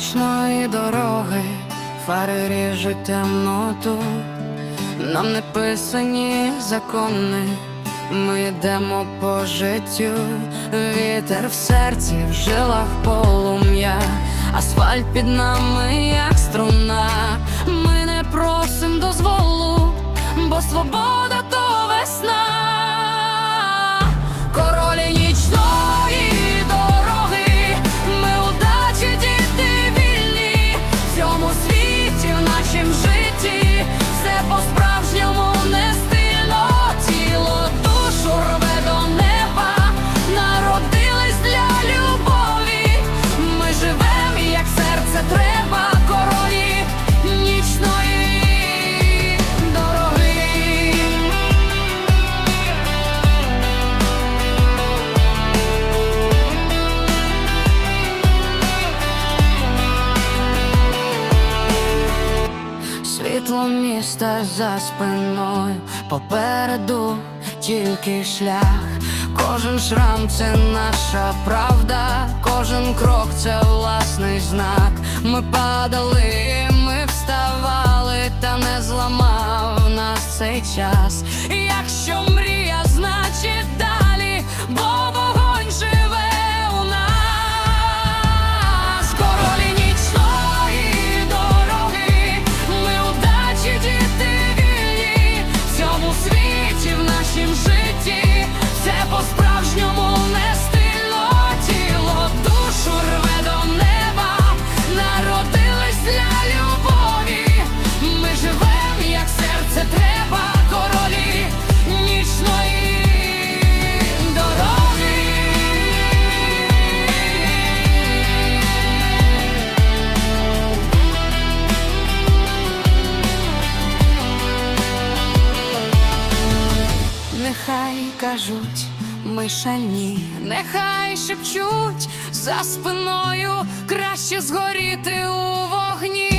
нічної дороги, фари ріжуть темноту, нам не писані закони, ми йдемо по життю, вітер в серці, в жилах полум'я, асфальт під нами. Світло міста за спиною, попереду тільки шлях. Кожен шрам це наша правда, кожен крок це власний знак. Ми падали, ми вставали, та не зламав нас цей час. Серце треба, королі нічної дороги. Нехай кажуть мишані, нехай шепчуть за спиною краще згоріти у воді.